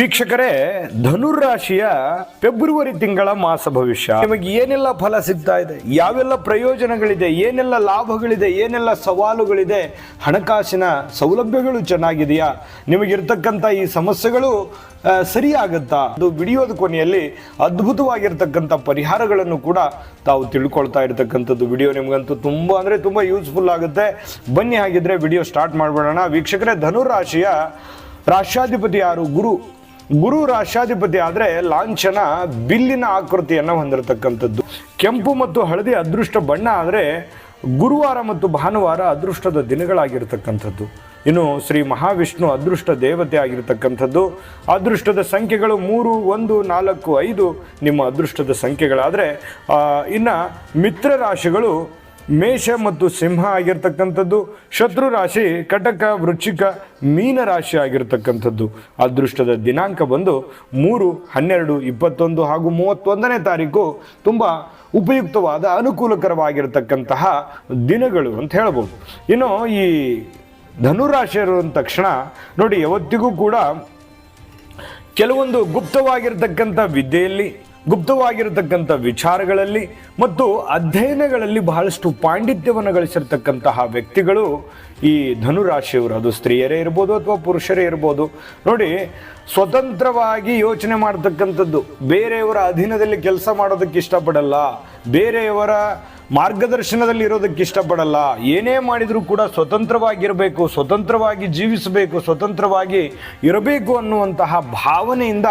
ವೀಕ್ಷಕರೇ, ಧನುರಾಶಿಯ ಫೆಬ್ರವರಿ ತಿಂಗಳ ಮಾಸ ಭವಿಷ್ಯ. ನಿಮಗೆ ಏನೆಲ್ಲ ಫಲ ಸಿಗ್ತಾ ಇದೆ? ಯಾವೆಲ್ಲ ಪ್ರಯೋಜನಗಳಿದೆ? ಏನೆಲ್ಲ ಲಾಭಗಳಿದೆ? ಏನೆಲ್ಲ ಸವಾಲುಗಳಿದೆ? ಹಣಕಾಸಿನ ಸೌಲಭ್ಯಗಳು ಚೆನ್ನಾಗಿದೆಯಾ? ನಿಮಗಿರ್ತಕ್ಕಂಥ ಈ ಸಮಸ್ಯೆಗಳು ಸರಿಯಾಗುತ್ತಾ? ಅದು ವಿಡಿಯೋದ ಕೊನೆಯಲ್ಲಿ ಅದ್ಭುತವಾಗಿರ್ತಕ್ಕಂಥ ಪರಿಹಾರಗಳನ್ನು ಕೂಡ ತಾವು ತಿಳ್ಕೊಳ್ತಾ ಇರ್ತಕ್ಕಂಥದ್ದು ವಿಡಿಯೋ. ನಿಮಗಂತೂ ತುಂಬ ಅಂದರೆ ತುಂಬ ಯೂಸ್ಫುಲ್ ಆಗುತ್ತೆ. ಬನ್ನಿ ಹಾಗಿದ್ರೆ ವಿಡಿಯೋ ಸ್ಟಾರ್ಟ್ ಮಾಡ್ಬಿಡೋಣ. ವೀಕ್ಷಕರೇ, ಧನುರಾಶಿಯ ರಾಷ್ಟ್ರಾಧಿಪತಿ ಯಾರು? ಗುರು. ಗುರು ರಾಷ್ಟ್ರಾಧಿಪತಿ ಆದರೆ ಲಾಂಛನ, ಬಿಲ್ಲಿನ ಆಕೃತಿಯನ್ನು ಹೊಂದಿರತಕ್ಕಂಥದ್ದು. ಕೆಂಪು ಮತ್ತು ಹಳದಿ ಅದೃಷ್ಟ ಬಣ್ಣ ಆದರೆ ಗುರುವಾರ ಮತ್ತು ಭಾನುವಾರ ಅದೃಷ್ಟದ ದಿನಗಳಾಗಿರ್ತಕ್ಕಂಥದ್ದು. ಇನ್ನು ಶ್ರೀ ಮಹಾವಿಷ್ಣು ಅದೃಷ್ಟ ದೇವತೆ ಆಗಿರತಕ್ಕಂಥದ್ದು. ಅದೃಷ್ಟದ ಸಂಖ್ಯೆಗಳು ಮೂರು, ಒಂದು, ನಾಲ್ಕು, ಐದು ನಿಮ್ಮ ಅದೃಷ್ಟದ ಸಂಖ್ಯೆಗಳಾದರೆ ಇನ್ನು ಮಿತ್ರ ರಾಶಿಗಳು ಮೇಷ ಮತ್ತು ಸಿಂಹ ಆಗಿರ್ತಕ್ಕಂಥದ್ದು, ಶತ್ರು ರಾಶಿ, ಕಟಕ, ವೃಶ್ಚಿಕ, ಮೀನ ರಾಶಿ ಆಗಿರ್ತಕ್ಕಂಥದ್ದು. ಅದೃಷ್ಟದ ದಿನಾಂಕ ಬಂದು ಮೂರು, ಹನ್ನೆರಡು, ಇಪ್ಪತ್ತೊಂದು ಹಾಗೂ ಮೂವತ್ತೊಂದನೇ ತಾರೀಕು ತುಂಬ ಉಪಯುಕ್ತವಾದ, ಅನುಕೂಲಕರವಾಗಿರ್ತಕ್ಕಂತಹ ದಿನಗಳು ಅಂತ ಹೇಳ್ಬೋದು. ಇನ್ನು ಈ ಧನುರಾಶಿಯರು ಅಂದ ತಕ್ಷಣ ನೋಡಿ, ಯಾವತ್ತಿಗೂ ಕೂಡ ಕೆಲವೊಂದು ಗುಪ್ತವಾಗಿರ್ತಕ್ಕಂಥ ವಿದ್ಯೆಯಲ್ಲಿ ಗುಪ್ತವಾಗಿರತಕ್ಕಂಥ ವಿಚಾರಗಳಲ್ಲಿ ಮತ್ತು ಅಧ್ಯಯನಗಳಲ್ಲಿ ಬಹಳಷ್ಟು ಪಾಂಡಿತ್ಯವನ್ನು ಗಳಿಸಿರ್ತಕ್ಕಂತಹ ವ್ಯಕ್ತಿಗಳು ಈ ಧನುರಾಶಿಯವರು. ಅದು ಸ್ತ್ರೀಯರೇ ಇರ್ಬೋದು ಅಥವಾ ಪುರುಷರೇ ಇರ್ಬೋದು. ನೋಡಿ, ಸ್ವತಂತ್ರವಾಗಿ ಯೋಚನೆ ಮಾಡ್ತಕ್ಕಂಥದ್ದು ಬೇರೆಯವರ ಅಧೀನದಲ್ಲಿ ಕೆಲಸ ಮಾಡೋದಕ್ಕೆ ಇಷ್ಟಪಡಲ್ಲ. ಬೇರೆಯವರ ಮಾರ್ಗದರ್ಶನದಲ್ಲಿ ಇರೋದಕ್ಕೆ ಇಷ್ಟಪಡಲ್ಲ. ಏನೇ ಮಾಡಿದರೂ ಕೂಡ ಸ್ವತಂತ್ರವಾಗಿರಬೇಕು, ಸ್ವತಂತ್ರವಾಗಿ ಜೀವಿಸಬೇಕು, ಸ್ವತಂತ್ರವಾಗಿ ಇರಬೇಕು ಅನ್ನುವಂತಹ ಭಾವನೆಯಿಂದ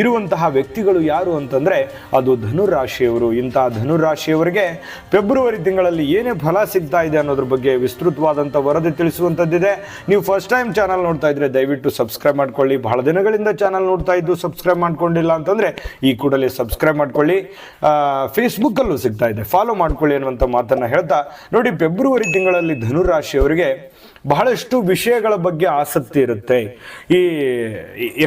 ಇರುವಂತಹ ವ್ಯಕ್ತಿಗಳು ಯಾರು ಅಂತಂದರೆ ಅದು ಧನುರಾಶಿಯವರು. ಇಂತಹ ಧನುರಾಶಿಯವರಿಗೆ ಫೆಬ್ರವರಿ ತಿಂಗಳಲ್ಲಿ ಏನೇ ಫಲ ಸಿಗ್ತಾ ಇದೆ ಅನ್ನೋದ್ರ ಬಗ್ಗೆ ವಿಸ್ತೃತವಾದಂಥ ವರದಿ ತಿಳಿಸುವಂಥದ್ದಿದೆ. ನೀವು ಫಸ್ಟ್ ಟೈಮ್ ಚಾನಲ್ ನೋಡ್ತಾ ಇದ್ರೆ ದಯವಿಟ್ಟು ಸಬ್ಸ್ಕ್ರೈಬ್ ಮಾಡ್ಕೊಳ್ಳಿ. ಬಹಳ ದಿನಗಳಿಂದ ಚಾನಲ್ ನೋಡ್ತಾ ಇದ್ದು ಸಬ್ಸ್ಕ್ರೈಬ್ ಮಾಡ್ಕೊಂಡಿಲ್ಲ ಅಂತಂದರೆ ಈ ಕೂಡಲೇ ಸಬ್ಸ್ಕ್ರೈಬ್ ಮಾಡ್ಕೊಳ್ಳಿ. ಫೇಸ್ಬುಕ್ಕಲ್ಲೂ ಸಿಗ್ತಾ ಇದೆ. ಫಾಲೋ ಮಾಡ್ಕೊಳ್ಳಿ. ಅನ್ನುವಂಥ ಮಾತನ್ನು ಹೇಳ್ತಾ ನೋಡಿ ಫೆಬ್ರವರಿ ತಿಂಗಳಲ್ಲಿ ಧನುರಾಶಿಯವರಿಗೆ ಬಹಳಷ್ಟು ವಿಷಯಗಳ ಬಗ್ಗೆ ಆಸಕ್ತಿ ಇರುತ್ತೆ. ಈ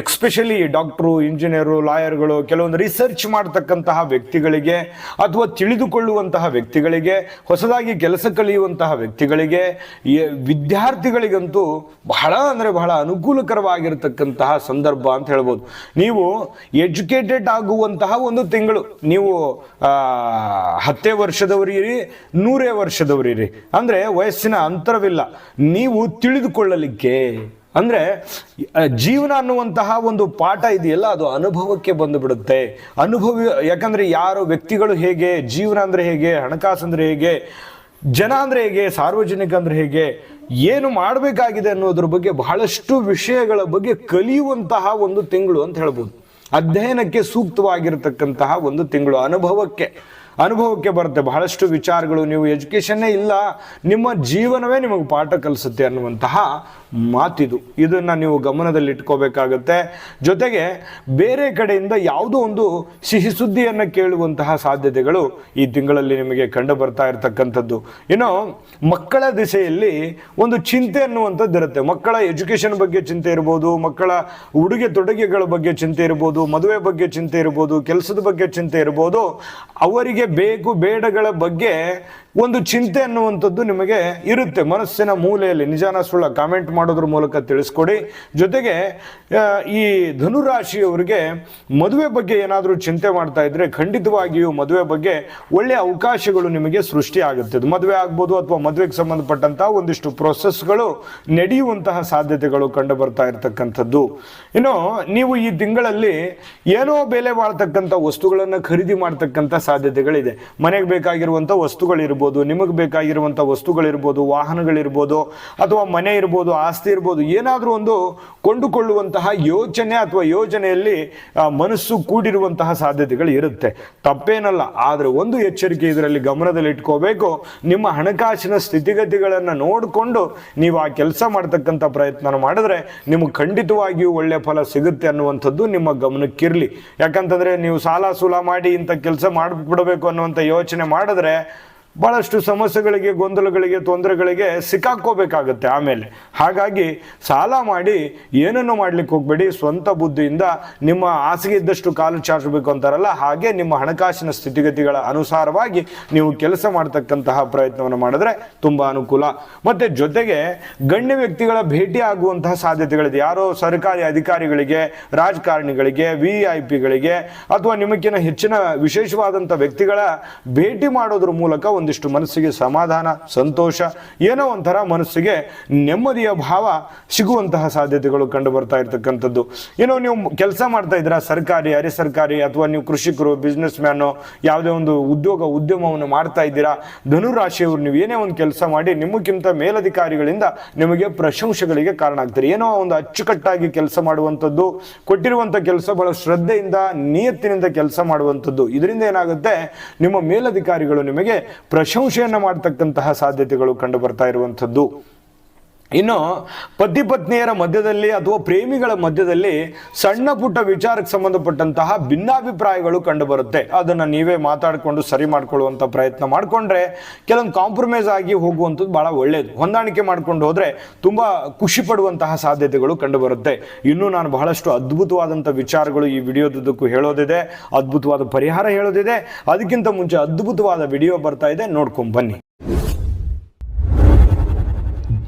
ಎಕ್ಸ್ಪೆಷಲಿ ಡಾಕ್ಟ್ರು ಇಂಜಿನಿಯರು ಲಾಯರ್ಗಳು ಕೆಲವೊಂದು ರಿಸರ್ಚ್ ಮಾಡ್ತಕ್ಕಂತಹ ವ್ಯಕ್ತಿಗಳಿಗೆ ಅಥವಾ ತಿಳಿದುಕೊಳ್ಳುವಂತಹ ವ್ಯಕ್ತಿಗಳಿಗೆ, ಹೊಸದಾಗಿ ಕೆಲಸ ಕಲಿಯುವಂತಹ ವ್ಯಕ್ತಿಗಳಿಗೆ ವಿದ್ಯಾರ್ಥಿಗಳಿಗಂತೂ ಬಹಳ ಅಂದರೆ ಬಹಳ ಅನುಕೂಲಕರವಾಗಿರತಕ್ಕಂತಹ ಸಂದರ್ಭ ಅಂತ ಹೇಳ್ಬೋದು. ನೀವು ಎಜುಕೇಟೆಡ್ ಆಗುವಂತಹ ಒಂದು ತಿಂಗಳು, ನೀವು ಹತ್ತೇ ವರ್ಷದವರಿರಿ, ನೂರೇ ವರ್ಷದವರಿರಿ. ಅಂದರೆ ವಯಸ್ಸಿನ ಅಂತರವಿಲ್ಲ. ನೀವು ತಿಳಿದುಕೊಳ್ಳಲಿಕ್ಕೆ ಅಂದರೆ ಜೀವನ ಅನ್ನುವಂತಹ ಒಂದು ಪಾಠ ಇದೆಯಲ್ಲ, ಅದು ಅನುಭವಕ್ಕೆ ಬಂದುಬಿಡುತ್ತೆ. ಅನುಭವಿ, ಯಾಕಂದರೆ ಯಾರು ವ್ಯಕ್ತಿಗಳು ಹೇಗೆ, ಜೀವನ ಅಂದರೆ ಹೇಗೆ, ಹಣಕಾಸು ಅಂದರೆ ಹೇಗೆ, ಜನ ಅಂದರೆ ಹೇಗೆ, ಸಾರ್ವಜನಿಕ ಅಂದರೆ ಹೇಗೆ, ಏನು ಮಾಡಬೇಕಾಗಿದೆ ಅನ್ನೋದ್ರ ಬಗ್ಗೆ ಬಹಳಷ್ಟು ವಿಷಯಗಳ ಬಗ್ಗೆ ಕಲಿಯುವಂತಹ ಒಂದು ತಿಂಗಳು ಅಂತ ಹೇಳ್ಬೋದು. ಅಧ್ಯಯನಕ್ಕೆ ಸೂಕ್ತವಾಗಿರತಕ್ಕಂತಹ ಒಂದು ತಿಂಗಳು ಅನುಭವಕ್ಕೆ. ಅನುಭವಕ್ಕೆ ಬರುತ್ತೆ. ಬಹಳಷ್ಟು ವಿಚಾರಗಳು ನೀವು ಎಜುಕೇಷನ್ನೇ ಇಲ್ಲ ನಿಮ್ಮ ಜೀವನವೇ ನಿಮಗೆ ಪಾಠ ಕಲಿಸುತ್ತೆ ಅನ್ನುವಂತಹ ಮಾತಿದು. ಇದನ್ನು ನೀವು ಗಮನದಲ್ಲಿ ಇಟ್ಕೋಬೇಕಾಗತ್ತೆ ಜೊತೆಗೆ ಬೇರೆ ಕಡೆಯಿಂದ ಯಾವುದೋ ಒಂದು ಸಿಹಿ ಸುದ್ದಿಯನ್ನು ಕೇಳುವಂತಹ ಸಾಧ್ಯತೆಗಳು ಈ ತಿಂಗಳಲ್ಲಿ ನಿಮಗೆ ಕಂಡು ಬರ್ತಾ ಇರತಕ್ಕಂಥದ್ದು. ಇನ್ನು ಮಕ್ಕಳ ದಿಸೆಯಲ್ಲಿ ಒಂದು ಚಿಂತೆ ಅನ್ನುವಂಥದ್ದು ಇರುತ್ತೆ. ಮಕ್ಕಳ ಎಜುಕೇಷನ್ ಬಗ್ಗೆ ಚಿಂತೆ ಇರ್ಬೋದು, ಮಕ್ಕಳ ಉಡುಗೆ ತೊಡುಗೆಗಳ ಬಗ್ಗೆ ಚಿಂತೆ ಇರ್ಬೋದು, ಮದುವೆ ಬಗ್ಗೆ ಚಿಂತೆ ಇರ್ಬೋದು, ಕೆಲಸದ ಬಗ್ಗೆ ಚಿಂತೆ ಇರ್ಬೋದು, ಅವರಿಗೆ ಬೇಕು ಬೇಡಗಳ ಬಗ್ಗೆ ಒಂದು ಚಿಂತೆ ಅನ್ನುವಂಥದ್ದು ನಿಮಗೆ ಇರುತ್ತೆ. ಮನಸ್ಸಿನ ಮೂಲೆಯಲ್ಲಿ ನಿಜಾನ ಸುಳ್ಳ ಕಾಮೆಂಟ್ ಮಾಡೋದ್ರ ಮೂಲಕ ತಿಳಿಸ್ಕೊಡಿ. ಜೊತೆಗೆ ಈ ಧನುರಾಶಿಯವರಿಗೆ ಮದುವೆ ಬಗ್ಗೆ ಏನಾದರೂ ಚಿಂತೆ ಮಾಡ್ತಾ ಇದ್ರೆ ಖಂಡಿತವಾಗಿಯೂ ಮದುವೆ ಬಗ್ಗೆ ಒಳ್ಳೆಯ ಅವಕಾಶಗಳು ನಿಮಗೆ ಸೃಷ್ಟಿ ಆಗುತ್ತೆ ಮದುವೆ ಆಗ್ಬೋದು ಅಥವಾ ಮದುವೆಗೆ ಸಂಬಂಧಪಟ್ಟಂತಹ ಒಂದಿಷ್ಟು ಪ್ರೊಸೆಸ್ಗಳು ನಡೆಯುವಂತಹ ಸಾಧ್ಯತೆಗಳು ಕಂಡು ಬರ್ತಾ ಇರತಕ್ಕಂಥದ್ದು. ಇನ್ನು, ನೀವು ಈ ತಿಂಗಳಲ್ಲಿ ಏನೋ ಬೆಲೆ ಬಾಳ್ತಕ್ಕಂಥ ವಸ್ತುಗಳನ್ನು ಖರೀದಿ ಮಾಡ್ತಕ್ಕಂಥ ಸಾಧ್ಯತೆಗಳಿದೆ. ಮನೆಗೆ ಬೇಕಾಗಿರುವಂಥ ವಸ್ತುಗಳಿರ್ಬೋದು ನಿಮಗೆ ಬೇಕಾಗಿರುವಂಥ ವಸ್ತುಗಳಿರ್ಬೋದು, ವಾಹನಗಳಿರ್ಬೋದು, ಅಥವಾ ಮನೆ ಇರ್ಬೋದು, ಆಸ್ತಿ ಇರ್ಬೋದು, ಏನಾದರೂ ಒಂದು ಕೊಂಡುಕೊಳ್ಳುವಂತಹ ಯೋಚನೆ ಅಥವಾ ಯೋಜನೆಯಲ್ಲಿ ಮನಸ್ಸು ಕೂಡಿರುವಂತಹ ಸಾಧ್ಯತೆಗಳು ಇರುತ್ತೆ. ತಪ್ಪೇನಲ್ಲ, ಆದರೆ ಒಂದು ಎಚ್ಚರಿಕೆ ಇದರಲ್ಲಿ ಗಮನದಲ್ಲಿ ಇಟ್ಕೋಬೇಕು. ನಿಮ್ಮ ಹಣಕಾಸಿನ ಸ್ಥಿತಿಗತಿಗಳನ್ನು ನೋಡಿಕೊಂಡು ನೀವು ಆ ಕೆಲಸ ಮಾಡ್ತಕ್ಕಂಥ ಪ್ರಯತ್ನ ಮಾಡಿದ್ರೆ ನಿಮಗೆ ಖಂಡಿತವಾಗಿಯೂ ಒಳ್ಳೆ ಫಲ ಸಿಗುತ್ತೆ ಅನ್ನುವಂಥದ್ದು ನಿಮ್ಮ ಗಮನಕ್ಕಿರಲಿ. ಯಾಕಂತಂದ್ರೆ ನೀವು ಸಾಲ ಸೂಲ ಮಾಡಿ ಇಂಥ ಕೆಲಸ ಮಾಡಿಬಿಡಬೇಕು ಅನ್ನುವಂಥ ಯೋಚನೆ ಮಾಡಿದ್ರೆ ಬಹಳಷ್ಟು ಸಮಸ್ಯೆಗಳಿಗೆ, ಗೊಂದಲಗಳಿಗೆ, ತೊಂದರೆಗಳಿಗೆ ಸಿಕ್ಕಾಕ್ಕೋಬೇಕಾಗುತ್ತೆ ಆಮೇಲೆ. ಹಾಗಾಗಿ ಸಾಲ ಮಾಡಿ ಏನನ್ನು ಮಾಡ್ಲಿಕ್ಕೆ ಹೋಗ್ಬೇಡಿ. ಸ್ವಂತ ಬುದ್ಧಿಯಿಂದ ನಿಮ್ಮ ಹಾಸಿಗೆ ಇದ್ದಷ್ಟು ಕಾಲು ಚಾಚಬೇಕು ಅಂತಾರಲ್ಲ, ಹಾಗೆ ನಿಮ್ಮ ಹಣಕಾಸಿನ ಸ್ಥಿತಿಗತಿಗಳ ಅನುಸಾರವಾಗಿ ನೀವು ಕೆಲಸ ಮಾಡ್ತಕ್ಕಂತಹ ಪ್ರಯತ್ನವನ್ನು ಮಾಡಿದ್ರೆ ತುಂಬಾ ಅನುಕೂಲ. ಮತ್ತೆ ಜೊತೆಗೆ ಗಣ್ಯ ವ್ಯಕ್ತಿಗಳ ಭೇಟಿ ಆಗುವಂತಹ ಸಾಧ್ಯತೆಗಳಿದೆ. ಯಾರೋ ಸರ್ಕಾರಿ ಅಧಿಕಾರಿಗಳಿಗೆ, ರಾಜಕಾರಣಿಗಳಿಗೆ ವಿ ಐ ಪಿಗಳಿಗೆ ಅಥವಾ ನಿಮಗಿನ ಹೆಚ್ಚಿನ ವಿಶೇಷವಾದಂಥ ವ್ಯಕ್ತಿಗಳ ಭೇಟಿ ಮಾಡೋದ್ರ ಮೂಲಕ ಒಂದಿಷ್ಟು ಮನಸ್ಸಿಗೆ ಸಮಾಧಾನ, ಸಂತೋಷ, ಏನೋ ಒಂಥರ ಮನಸ್ಸಿಗೆ ನೆಮ್ಮದಿಯ ಭಾವ ಸಿಗುವಂತಹ ಸಾಧ್ಯತೆಗಳು ಕಂಡು ಬರ್ತಾ ಇರ್ತಕ್ಕಂಥದ್ದು. ಏನೋ ನೀವು ಕೆಲಸ ಮಾಡ್ತಾ ಇದ್ದೀರಾ, ಸರ್ಕಾರಿ ಅರೆ ಸರ್ಕಾರಿ ಅಥವಾ ನೀವು ಕೃಷಿಕರು ಬಿಸ್ನೆಸ್ ಮ್ಯಾನು ಯಾವುದೇ ಒಂದು ಉದ್ಯೋಗ, ಉದ್ಯಮವನ್ನು ಮಾಡ್ತಾ ಇದ್ದೀರಾ, ಧನುರಾಶಿಯವರು ನೀವು ಏನೇ ಒಂದು ಕೆಲಸ ಮಾಡಿ ನಿಮಗಿಂತ ಮೇಲಧಿಕಾರಿಗಳಿಂದ ನಿಮಗೆ ಪ್ರಶಂಸೆಗಳಿಗೆ ಕಾರಣ ಆಗ್ತೀರಿ. ಏನೋ ಒಂದು ಅಚ್ಚುಕಟ್ಟಾಗಿ ಕೆಲಸ ಮಾಡುವಂಥದ್ದು, ಕೊಟ್ಟಿರುವಂಥ ಕೆಲಸ ಬಹಳ ಶ್ರದ್ಧೆಯಿಂದ, ನಿಯತ್ತಿನಿಂದ ಕೆಲಸ ಮಾಡುವಂಥದ್ದು. ಇದರಿಂದ ಏನಾಗುತ್ತೆ? ನಿಮ್ಮ ಮೇಲಧಿಕಾರಿಗಳು ನಿಮಗೆ ಪ್ರಶಂಸೆಯನ್ನು ಮಾಡ್ತಕ್ಕಂತಹ ಸಾಧ್ಯತೆಗಳು ಕಂಡು ಬರ್ತಾ ಇರುವಂಥದ್ದು. ಇನ್ನು ಪತಿ ಪತ್ನಿಯರ ಮಧ್ಯದಲ್ಲಿ ಅಥವಾ ಪ್ರೇಮಿಗಳ ಮಧ್ಯದಲ್ಲಿ ಸಣ್ಣ ಪುಟ್ಟ ವಿಚಾರಕ್ಕೆ ಸಂಬಂಧಪಟ್ಟಂತಹ ಭಿನ್ನಾಭಿಪ್ರಾಯಗಳು ಕಂಡುಬರುತ್ತೆ. ಅದನ್ನು ನೀವೇ ಮಾತಾಡಿಕೊಂಡು ಸರಿ ಮಾಡ್ಕೊಳ್ಳುವಂಥ ಪ್ರಯತ್ನ ಮಾಡಿಕೊಂಡ್ರೆ ಕೆಲವೊಂದು ಕಾಂಪ್ರಮೈಸ್ ಆಗಿ ಹೋಗುವಂಥದ್ದು ಭಾಳ ಒಳ್ಳೆಯದು ಹೊಂದಾಣಿಕೆ ಮಾಡ್ಕೊಂಡು ಹೋದರೆ ತುಂಬ ಖುಷಿ ಪಡುವಂತಹ ಸಾಧ್ಯತೆಗಳು ಕಂಡುಬರುತ್ತೆ. ಇನ್ನೂ ನಾನು ಬಹಳಷ್ಟು ಅದ್ಭುತವಾದಂಥ ವಿಚಾರಗಳು ಈ ವಿಡಿಯೋದುದ್ದಕ್ಕೂ ಹೇಳೋದಿದೆ. ಅದ್ಭುತವಾದ ಪರಿಹಾರ ಹೇಳೋದಿದೆ. ಅದಕ್ಕಿಂತ ಮುಂಚೆ ಅದ್ಭುತವಾದ ವಿಡಿಯೋ ಬರ್ತಾ ಇದೆ. ನೋಡ್ಕೊಂಡು ಬನ್ನಿ.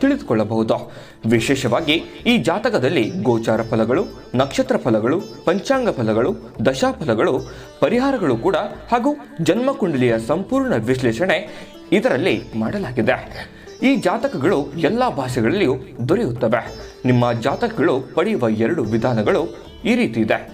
ತಿಳಿದುಕೊಳ್ಳಬಹುದು. ವಿಶೇಷವಾಗಿ ಈ ಜಾತಕದಲ್ಲಿ ಗೋಚಾರ ಫಲಗಳು, ನಕ್ಷತ್ರ ಫಲಗಳು, ಪಂಚಾಂಗ ಫಲಗಳು ದಶಾಫಲಗಳು ಪರಿಹಾರಗಳು ಕೂಡ ಹಾಗೂ ಜನ್ಮಕುಂಡಲಿಯ ಸಂಪೂರ್ಣ ವಿಶ್ಲೇಷಣೆ ಇದರಲ್ಲಿ ಮಾಡಲಾಗಿದೆ. ಈ ಜಾತಕಗಳು ಎಲ್ಲ ಭಾಷೆಗಳಲ್ಲಿಯೂ ದೊರೆಯುತ್ತವೆ. ನಿಮ್ಮ ಜಾತಕಗಳು ಪಡೆಯುವ ಎರಡು ವಿಧಾನಗಳು ಈ ರೀತಿ ಇದೆ.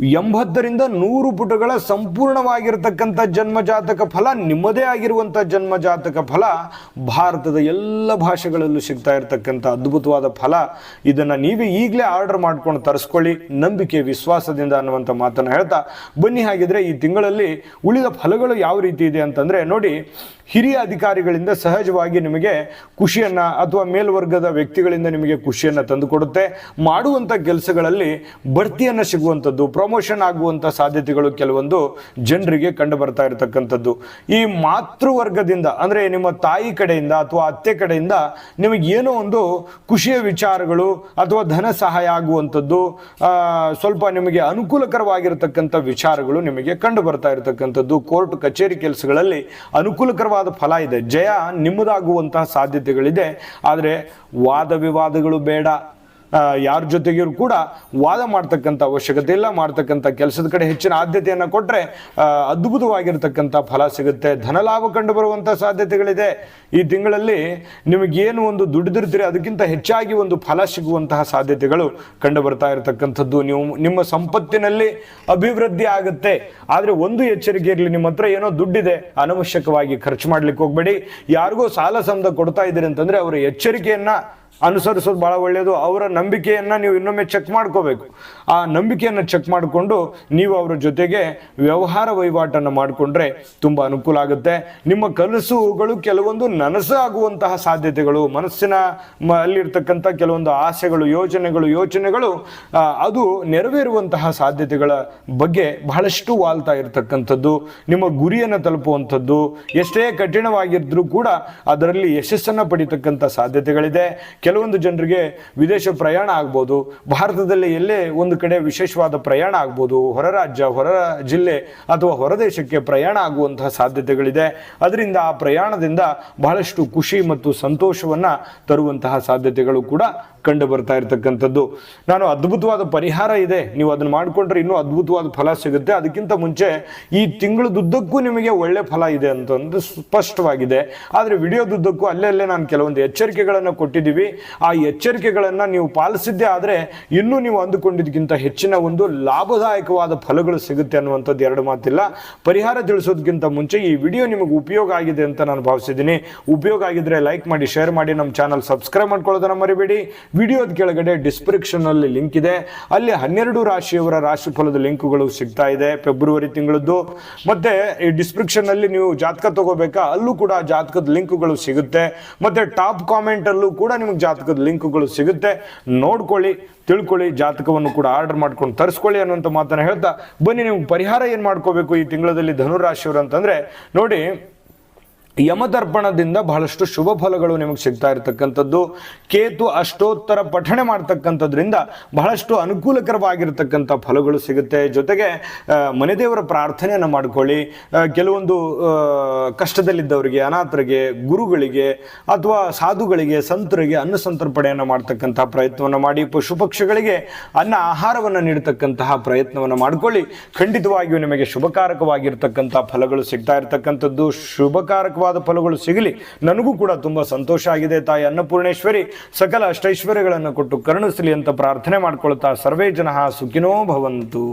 ಎಂಬತ್ತರಿಂದ ನೂರು ಪುಟಗಳ ಸಂಪೂರ್ಣವಾಗಿರತಕ್ಕಂಥ ಜನ್ಮಜಾತಕ ಫಲ, ನಿಮ್ಮದೇ ಆಗಿರುವಂಥ ಜನ್ಮಜಾತಕ ಫಲ, ಭಾರತದ ಎಲ್ಲ ಭಾಷೆಗಳಲ್ಲೂ ಸಿಗ್ತಾ ಇರತಕ್ಕಂಥ ಅದ್ಭುತವಾದ ಫಲ. ಇದನ್ನು ನೀವೇ ಈಗಲೇ ಆರ್ಡರ್ ಮಾಡ್ಕೊಂಡು ತರಿಸ್ಕೊಳ್ಳಿ. ನಂಬಿಕೆ, ವಿಶ್ವಾಸದಿಂದ ಅನ್ನುವಂಥ ಮಾತನ್ನು ಹೇಳ್ತಾ, ಬನ್ನಿ ಹಾಗಿದ್ರೆ ಈ ತಿಂಗಳಲ್ಲಿ ಉಳಿದ ಫಲಗಳು ಯಾವ ರೀತಿ ಇದೆ ಅಂತಂದರೆ, ನೋಡಿ, ಹಿರಿಯ ಅಧಿಕಾರಿಗಳಿಂದ ಸಹಜವಾಗಿ ನಿಮಗೆ ಖುಷಿಯನ್ನು ಅಥವಾ ಮೇಲ್ವರ್ಗದ ವ್ಯಕ್ತಿಗಳಿಂದ ನಿಮಗೆ ಖುಷಿಯನ್ನು ತಂದುಕೊಡುತ್ತೆ. ಮಾಡುವಂಥ ಕೆಲಸಗಳಲ್ಲಿ ಬಡ್ತಿಯನ್ನು ಸಿಗುವಂಥದ್ದು ಪ್ರಮೋಷನ್ ಆಗುವಂಥ ಸಾಧ್ಯತೆಗಳು ಕೆಲವೊಂದು ಜನರಿಗೆ ಕಂಡು ಬರ್ತಾ ಇರತಕ್ಕಂಥದ್ದು. ಈ ಮಾತೃವರ್ಗದಿಂದ ಅಂದರೆ ನಿಮ್ಮ ತಾಯಿ ಕಡೆಯಿಂದ ಅಥವಾ ಅತ್ತೆ ಕಡೆಯಿಂದ ನಿಮಗೆ ಏನೋ ಒಂದು ಖುಷಿಯ ವಿಚಾರಗಳು ಅಥವಾ ಧನ ಸಹಾಯ ಆಗುವಂಥದ್ದು ಸ್ವಲ್ಪ ನಿಮಗೆ ಅನುಕೂಲಕರವಾಗಿರತಕ್ಕಂಥ ವಿಚಾರಗಳು ನಿಮಗೆ ಕಂಡು ಬರ್ತಾ ಇರತಕ್ಕಂಥದ್ದು. ಕೋರ್ಟ್, ಕಚೇರಿ ಕೆಲಸಗಳಲ್ಲಿ ಅನುಕೂಲಕರವಾದ ಫಲ ಇದೆ. ಜಯ ನಿಮ್ಮದಾಗುವಂತಹ ಸಾಧ್ಯತೆಗಳಿದೆ. ಆದರೆ ವಾದ ವಿವಾದಗಳು ಬೇಡ. ಯಾರ ಜೊತೆಗಿರು ಕೂಡ ವಾದ ಮಾಡ್ತಕ್ಕಂಥ ಅವಶ್ಯಕತೆ ಇಲ್ಲ, ಮಾಡ್ತಕ್ಕಂಥ ಕೆಲಸದ ಕಡೆ ಹೆಚ್ಚಿನ ಆದ್ಯತೆಯನ್ನು ಕೊಟ್ಟರೆ ಅದ್ಭುತವಾಗಿರ್ತಕ್ಕಂಥ ಫಲ ಸಿಗುತ್ತೆ. ಧನಲಾಭ ಕಂಡು ಬರುವಂಥ ಸಾಧ್ಯತೆಗಳಿದೆ. ಈ ತಿಂಗಳಲ್ಲಿ ನಿಮಗೇನು ಒಂದು ದುಡಿದಿರ್ತೀರಿ, ಅದಕ್ಕಿಂತ ಹೆಚ್ಚಾಗಿ ಒಂದು ಫಲ ಸಿಗುವಂತಹ ಸಾಧ್ಯತೆಗಳು ಕಂಡು ಬರ್ತಾ ಇರತಕ್ಕಂಥದ್ದು. ನೀವು, ನಿಮ್ಮ ಸಂಪತ್ತಿನಲ್ಲಿ ಅಭಿವೃದ್ಧಿ ಆಗುತ್ತೆ. ಆದರೆ ಒಂದು ಎಚ್ಚರಿಕೆ ಇರಲಿ, ನಿಮ್ಮ ಹತ್ರ ಏನೋ ದುಡ್ಡಿದೆ, ಅನವಶ್ಯಕವಾಗಿ ಖರ್ಚು ಮಾಡ್ಲಿಕ್ಕೆ ಹೋಗ್ಬೇಡಿ. ಯಾರಿಗೋ ಸಾಲ ಸಮದ ಕೊಡ್ತಾ ಇದ್ದೀರಿ ಅಂತಂದ್ರೆ, ಅವರ ಎಚ್ಚರಿಕೆಯನ್ನ ಅನುಸರಿಸೋದು ಭಾಳ ಒಳ್ಳೆಯದು ಅವರ ನಂಬಿಕೆಯನ್ನು ನೀವು ಇನ್ನೊಮ್ಮೆ ಚೆಕ್ ಮಾಡ್ಕೋಬೇಕು. ಆ ನಂಬಿಕೆಯನ್ನು ಚೆಕ್ ಮಾಡಿಕೊಂಡು ನೀವು ಅವರ ಜೊತೆಗೆ ವ್ಯವಹಾರ ವಹಿವಾಟನ್ನು ಮಾಡಿಕೊಂಡ್ರೆ ತುಂಬ ಅನುಕೂಲ ಆಗುತ್ತೆ. ನಿಮ್ಮ ಕನಸುಗಳು ಕೆಲವೊಂದು ನನಸು ಆಗುವಂತಹ ಸಾಧ್ಯತೆಗಳು, ಮನಸ್ಸಿನ ಅಲ್ಲಿರ್ತಕ್ಕಂಥ ಕೆಲವೊಂದು ಆಸೆಗಳು, ಯೋಜನೆಗಳು, ಯೋಚನೆಗಳು ಅದು ನೆರವೇರುವಂತಹ ಸಾಧ್ಯತೆಗಳ ಬಗ್ಗೆ ಬಹಳಷ್ಟು ವಾಲ್ತಾ ಇರತಕ್ಕಂಥದ್ದು. ನಿಮ್ಮ ಗುರಿಯನ್ನು ತಲುಪುವಂಥದ್ದು. ಎಷ್ಟೇ ಕಠಿಣವಾಗಿದ್ರೂ ಕೂಡ ಅದರಲ್ಲಿ ಯಶಸ್ಸನ್ನು ಪಡಿತಕ್ಕಂಥ ಸಾಧ್ಯತೆಗಳಿದೆ. ಕೆಲವೊಂದು ಜನರಿಗೆ ವಿದೇಶ ಪ್ರಯಾಣ ಆಗ್ಬೋದು, ಭಾರತದಲ್ಲಿ ಎಲ್ಲೇ ಒಂದು ಕಡೆ ವಿಶೇಷವಾದ ಪ್ರಯಾಣ ಆಗ್ಬೋದು, ಹೊರ ರಾಜ್ಯ, ಹೊರ ಜಿಲ್ಲೆ ಅಥವಾ ಹೊರದೇಶಕ್ಕೆ ಪ್ರಯಾಣ ಆಗುವಂತಹ ಸಾಧ್ಯತೆಗಳಿದೆ. ಅದರಿಂದ ಆ ಪ್ರಯಾಣದಿಂದ ಬಹಳಷ್ಟು ಖುಷಿ ಮತ್ತು ಸಂತೋಷವನ್ನು ತರುವಂತಹ ಸಾಧ್ಯತೆಗಳು ಕೂಡ ಕಂಡು ಬರ್ತಾ ಇರತಕ್ಕಂಥದ್ದು. ನಾನು ಅದ್ಭುತವಾದ ಪರಿಹಾರ ಇದೆ. ನೀವು ಅದನ್ನು ಮಾಡಿಕೊಂಡ್ರೆ ಇನ್ನೂ ಅದ್ಭುತವಾದ ಫಲ ಸಿಗುತ್ತೆ. ಅದಕ್ಕಿಂತ ಮುಂಚೆ ಈ ತಿಂಗಳದುದ್ದಕ್ಕೂ ನಿಮಗೆ ಒಳ್ಳೆ ಫಲ ಇದೆ ಅಂತಂದು ಸ್ಪಷ್ಟವಾಗಿದೆ. ಆದರೆ ವಿಡಿಯೋದುದ್ದಕ್ಕೂ ಅಲ್ಲಲ್ಲೇ ನಾನು ಕೆಲವೊಂದು ಎಚ್ಚರಿಕೆಗಳನ್ನು ಕೊಟ್ಟಿದ್ದೀವಿ. ಆ ಎಚ್ಚರಿಕೆಗಳನ್ನು ನೀವು ಪಾಲಿಸಿದ್ದೆ ಆದರೆ ಇನ್ನೂ ನೀವು ಅಂದುಕೊಂಡಿದ್ದಕ್ಕಿಂತ ಹೆಚ್ಚಿನ ಒಂದು ಲಾಭದಾಯಕವಾದ ಫಲಗಳು ಸಿಗುತ್ತೆ ಅನ್ನುವಂಥದ್ದು ಎರಡು ಮಾತಿಲ್ಲ. ಪರಿಹಾರ ತಿಳಿಸೋದಕ್ಕಿಂತ ಮುಂಚೆ ಈ ವಿಡಿಯೋ ನಿಮಗೆ ಉಪಯೋಗ ಆಗಿದೆ ಅಂತ ನಾನು ಭಾವಿಸಿದ್ದೀನಿ. ಉಪಯೋಗ ಆಗಿದ್ರೆ ಲೈಕ್ ಮಾಡಿ, ಶೇರ್ ಮಾಡಿ, ನಮ್ಮ ಚಾನಲ್ ಸಬ್ಸ್ಕ್ರೈಬ್ ಮಾಡ್ಕೊಳ್ಳೋದನ್ನ ಮರಿಬೇಡಿ. ವಿಡಿಯೋದ ಕೆಳಗಡೆ ಡಿಸ್ಕ್ರಿಪ್ಷನ್ ಅಲ್ಲಿ ಲಿಂಕ್ ಇದೆ. ಅಲ್ಲಿ ಹನ್ನೆರಡು ರಾಶಿಯವರ ರಾಶಿಫಲದ ಲಿಂಕ್ಗಳು ಸಿಗ್ತಾ ಇದೆ ಫೆಬ್ರವರಿ ತಿಂಗಳದ್ದು. ಮತ್ತೆ ಈ ಡಿಸ್ಕ್ರಿಪ್ಷನ್ ಅಲ್ಲಿ ನೀವು ಜಾತಕ ತಗೋಬೇಕಾ, ಅಲ್ಲೂ ಕೂಡ ಜಾತಕದ ಲಿಂಕ್ಗಳು ಸಿಗುತ್ತೆ. ಮತ್ತೆ ಟಾಪ್ ಕಾಮೆಂಟ್ ಅಲ್ಲೂ ಕೂಡ ನಿಮಗೆ ಜಾತಕದ ಲಿಂಕ್ಗಳು ಸಿಗುತ್ತೆ. ನೋಡ್ಕೊಳ್ಳಿ, ತಿಳ್ಕೊಳ್ಳಿ, ಜಾತಕವನ್ನು ಕೂಡ ಆರ್ಡರ್ ಮಾಡ್ಕೊಂಡು ತರಿಸ್ಕೊಳ್ಳಿ ಅನ್ನೋಂಥ ಮಾತನ್ನ ಹೇಳ್ತಾ. ಬನ್ನಿ, ನೀವು ಪರಿಹಾರ ಏನು ಮಾಡ್ಕೋಬೇಕು ಈ ತಿಂಗಳಲ್ಲಿ ಧನುರಾಶಿಯವರು ಅಂತಂದ್ರೆ, ನೋಡಿ ಯಮದರ್ಪಣದಿಂದ ಬಹಳಷ್ಟು ಶುಭ ಫಲಗಳು ನಿಮಗೆ ಸಿಗ್ತಾ ಇರತಕ್ಕಂಥದ್ದು. ಕೇತು ಅಷ್ಟೋತ್ತರ ಪಠಣೆ ಮಾಡ್ತಕ್ಕಂಥದ್ರಿಂದ ಬಹಳಷ್ಟು ಅನುಕೂಲಕರವಾಗಿರ್ತಕ್ಕಂಥ ಫಲಗಳು ಸಿಗುತ್ತೆ. ಜೊತೆಗೆ ಮನೆದೇವರ ಪ್ರಾರ್ಥನೆಯನ್ನು ಮಾಡ್ಕೊಳ್ಳಿ. ಕೆಲವೊಂದು ಕಷ್ಟದಲ್ಲಿದ್ದವರಿಗೆ, ಅನಾಥರಿಗೆ, ಗುರುಗಳಿಗೆ ಅಥವಾ ಸಾಧುಗಳಿಗೆ, ಸಂತರಿಗೆ ಅನ್ನ ಸಂತರ್ಪಣೆಯನ್ನು ಮಾಡ್ತಕ್ಕಂತಹ ಪ್ರಯತ್ನವನ್ನು ಮಾಡಿ. ಪಶು ಪಕ್ಷಿಗಳಿಗೆ ಅನ್ನ ಆಹಾರವನ್ನು ನೀಡತಕ್ಕಂತಹ ಪ್ರಯತ್ನವನ್ನು ಮಾಡ್ಕೊಳ್ಳಿ. ಖಂಡಿತವಾಗಿಯೂ ನಿಮಗೆ ಶುಭಕಾರಕವಾಗಿರ್ತಕ್ಕಂಥ ಫಲಗಳು ಸಿಗ್ತಾ ಇರತಕ್ಕಂಥದ್ದು. ಶುಭಕಾರಕವಾದ ಫಲಗಳು ಸಿಗಲಿ. ನನಗೂ ಕೂಡ ತುಂಬ ಸಂತೋಷ ಆಗಿದೆ ತಾಯಿ ಅನ್ನಪೂರ್ಣೇಶ್ವರಿ. ಸಕಲ ಅಷ್ಟೈಶ್ವರ್ಯಗಳನ್ನು ಕೊಟ್ಟು ಕರುಣಿಸಲಿ ಅಂತ ಪ್ರಾರ್ಥನೆ ಮಾಡ್ಕೊಳ್ತಾ ಸರ್ವೇ ಜನ ಸುಖಿನೋ ಭವಂತು.